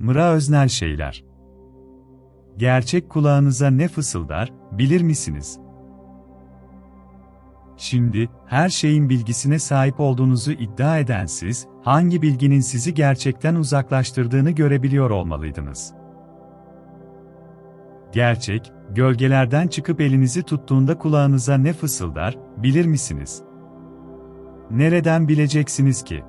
Mıra öznel şeyler. Gerçek kulağınıza ne fısıldar, bilir misiniz? Şimdi, her şeyin bilgisine sahip olduğunuzu iddia eden siz, hangi bilginin sizi gerçekten uzaklaştırdığını görebiliyor olmalıydınız. Gerçek, gölgelerden çıkıp elinizi tuttuğunda kulağınıza ne fısıldar, bilir misiniz? Nereden bileceksiniz ki?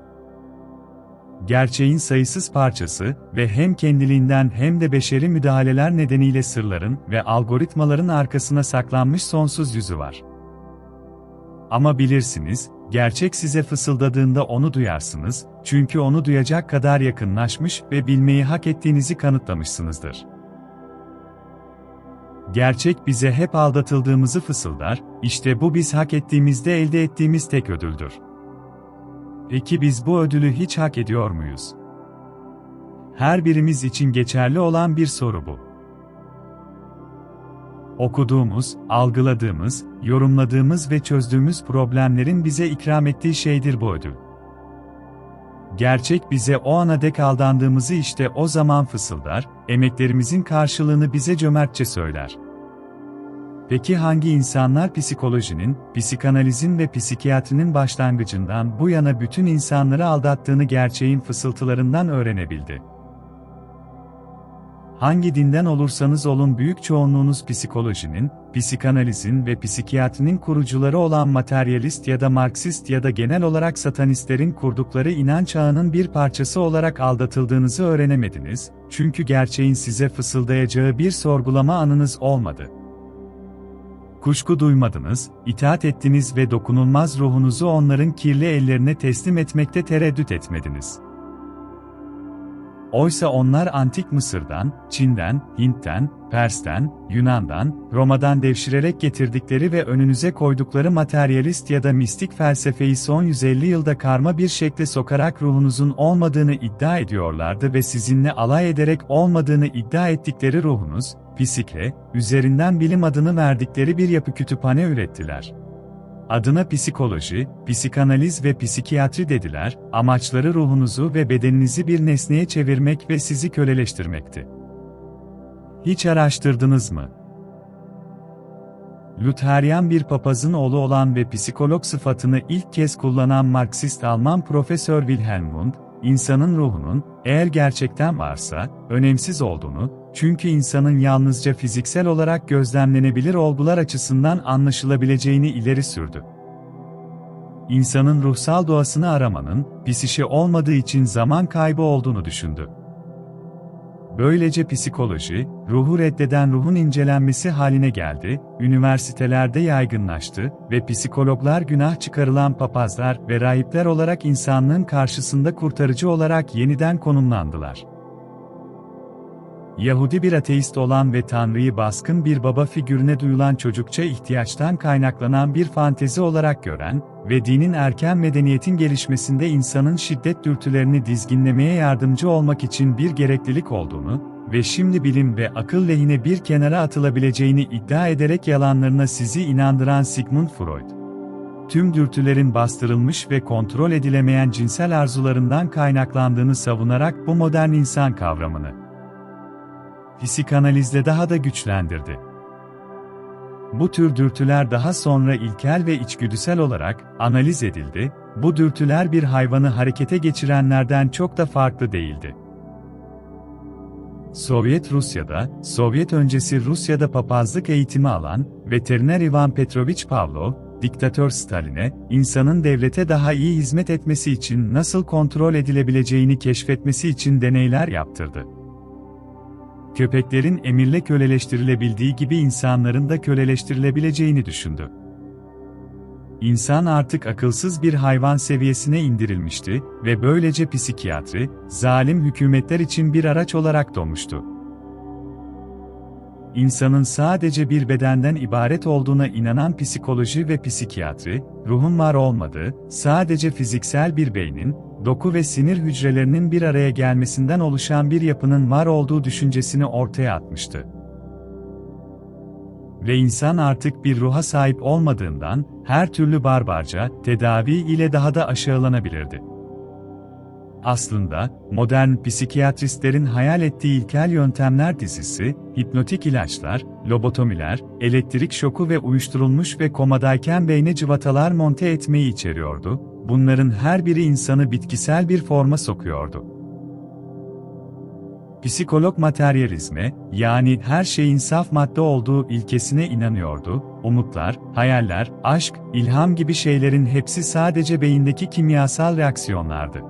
Gerçeğin sayısız parçası ve hem kendiliğinden hem de beşeri müdahaleler nedeniyle sırların ve algoritmaların arkasına saklanmış sonsuz yüzü var. Ama bilirsiniz, gerçek size fısıldadığında onu duyarsınız, çünkü onu duyacak kadar yakınlaşmış ve bilmeyi hak ettiğinizi kanıtlamışsınızdır. Gerçek bize hep aldatıldığımızı fısıldar, işte bu biz hak ettiğimizde elde ettiğimiz tek ödüldür. Peki biz bu ödülü hiç hak ediyor muyuz? Her birimiz için geçerli olan bir soru bu. Okuduğumuz, algıladığımız, yorumladığımız ve çözdüğümüz problemlerin bize ikram ettiği şeydir bu ödül. Gerçek bize o ana dek aldandığımızı işte o zaman fısıldar, emeklerimizin karşılığını bize cömertçe söyler. Peki hangi insanlar psikolojinin, psikanalizin ve psikiyatrinin başlangıcından bu yana bütün insanları aldattığını gerçeğin fısıltılarından öğrenebildi? Hangi dinden olursanız olun büyük çoğunluğunuz psikolojinin, psikanalizin ve psikiyatrinin kurucuları olan materyalist ya da marksist ya da genel olarak satanistlerin kurdukları inanç ağının bir parçası olarak aldatıldığınızı öğrenemediniz, çünkü gerçeğin size fısıldayacağı bir sorgulama anınız olmadı. Kuşku duymadınız, itaat ettiniz ve dokunulmaz ruhunuzu onların kirli ellerine teslim etmekte tereddüt etmediniz. Oysa onlar Antik Mısır'dan, Çin'den, Hint'ten, Pers'ten, Yunan'dan, Roma'dan devşirerek getirdikleri ve önünüze koydukları materyalist ya da mistik felsefeyi son 150 yılda karma bir şekle sokarak ruhunuzun olmadığını iddia ediyorlardı ve sizinle alay ederek olmadığını iddia ettikleri ruhunuz, psikle, üzerinden bilim adını verdikleri bir yapı kütüphane ürettiler. Adına psikoloji, psikanaliz ve psikiyatri dediler, amaçları ruhunuzu ve bedeninizi bir nesneye çevirmek ve sizi köleleştirmekti. Hiç araştırdınız mı? Lutheryan bir papazın oğlu olan ve psikolog sıfatını ilk kez kullanan Marksist Alman Profesör Wilhelm Wundt, insanın ruhunun, eğer gerçekten varsa, önemsiz olduğunu, çünkü insanın yalnızca fiziksel olarak gözlemlenebilir olgular açısından anlaşılabileceğini ileri sürdü. İnsanın ruhsal doğasını aramanın, psişi olmadığı için zaman kaybı olduğunu düşündü. Böylece psikoloji, ruhu reddeden ruhun incelenmesi haline geldi, üniversitelerde yaygınlaştı ve psikologlar günah çıkarılan papazlar ve rahipler olarak insanlığın karşısında kurtarıcı olarak yeniden konumlandılar. Yahudi bir ateist olan ve Tanrı'yı baskın bir baba figürüne duyulan çocukça ihtiyaçtan kaynaklanan bir fantezi olarak gören ve dinin erken medeniyetin gelişmesinde insanın şiddet dürtülerini dizginlemeye yardımcı olmak için bir gereklilik olduğunu ve şimdi bilim ve akıl lehine bir kenara atılabileceğini iddia ederek yalanlarına sizi inandıran Sigmund Freud. Tüm dürtülerin bastırılmış ve kontrol edilemeyen cinsel arzularından kaynaklandığını savunarak bu modern insan kavramını psikanalizle daha da güçlendirdi. Bu tür dürtüler daha sonra ilkel ve içgüdüsel olarak analiz edildi, bu dürtüler bir hayvanı harekete geçirenlerden çok da farklı değildi. Sovyet Rusya'da, Sovyet öncesi Rusya'da papazlık eğitimi alan, veteriner Ivan Petrovich Pavlov, diktatör Stalin'e, insanın devlete daha iyi hizmet etmesi için nasıl kontrol edilebileceğini keşfetmesi için deneyler yaptırdı köpeklerin emirle köleleştirilebildiği gibi insanların da köleleştirilebileceğini düşündü. İnsan artık akılsız bir hayvan seviyesine indirilmişti ve böylece psikiyatri, zalim hükümetler için bir araç olarak doğmuştu. İnsanın sadece bir bedenden ibaret olduğuna inanan psikoloji ve psikiyatri, ruhun var olmadığı, sadece fiziksel bir beynin, doku ve sinir hücrelerinin bir araya gelmesinden oluşan bir yapının var olduğu düşüncesini ortaya atmıştı. Ve insan artık bir ruha sahip olmadığından, her türlü barbarca, tedavi ile daha da aşağılanabilirdi. Aslında, modern psikiyatristlerin hayal ettiği ilkel yöntemler dizisi, hipnotik ilaçlar, lobotomiler, elektrik şoku ve uyuşturulmuş ve komadayken beyne cıvatalar monte etmeyi içeriyordu, bunların her biri insanı bitkisel bir forma sokuyordu. Psikolog materyalizme, yani her şeyin saf madde olduğu ilkesine inanıyordu, umutlar, hayaller, aşk, ilham gibi şeylerin hepsi sadece beyindeki kimyasal reaksiyonlardı.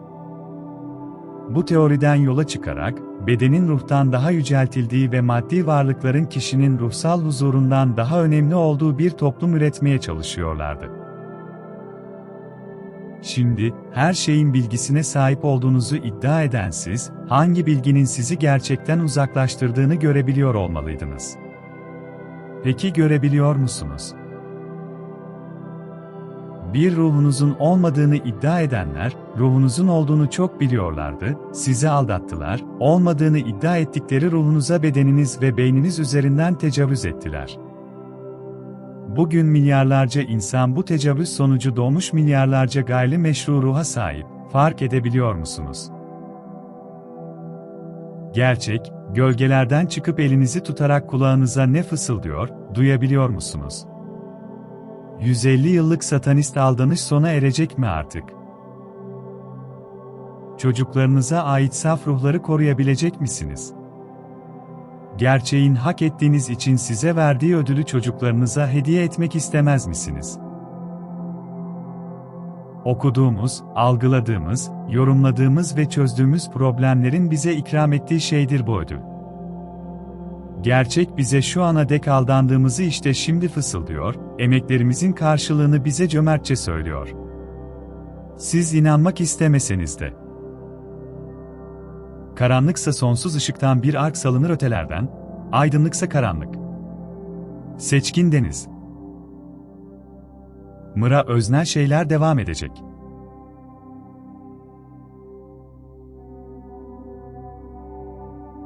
Bu teoriden yola çıkarak, bedenin ruhtan daha yüceltildiği ve maddi varlıkların kişinin ruhsal huzurundan daha önemli olduğu bir toplum üretmeye çalışıyorlardı. Şimdi, her şeyin bilgisine sahip olduğunuzu iddia eden siz, hangi bilginin sizi gerçekten uzaklaştırdığını görebiliyor olmalıydınız. Peki görebiliyor musunuz? Bir ruhunuzun olmadığını iddia edenler, ruhunuzun olduğunu çok biliyorlardı, sizi aldattılar, olmadığını iddia ettikleri ruhunuza bedeniniz ve beyniniz üzerinden tecavüz ettiler. Bugün milyarlarca insan bu tecavüz sonucu doğmuş milyarlarca gayri meşru ruha sahip, fark edebiliyor musunuz? Gerçek, gölgelerden çıkıp elinizi tutarak kulağınıza ne fısıldıyor, duyabiliyor musunuz? 150 yıllık satanist aldanış sona erecek mi artık? Çocuklarınıza ait saf ruhları koruyabilecek misiniz? Gerçeğin hak ettiğiniz için size verdiği ödülü çocuklarınıza hediye etmek istemez misiniz? Okuduğumuz, algıladığımız, yorumladığımız ve çözdüğümüz problemlerin bize ikram ettiği şeydir bu ödül. Gerçek bize şu ana dek aldandığımızı işte şimdi fısıldıyor, emeklerimizin karşılığını bize cömertçe söylüyor. Siz inanmak istemeseniz de. Karanlıksa sonsuz ışıktan bir ark salınır ötelerden, aydınlıksa karanlık. Seçkin deniz. Mıra öznel şeyler devam edecek.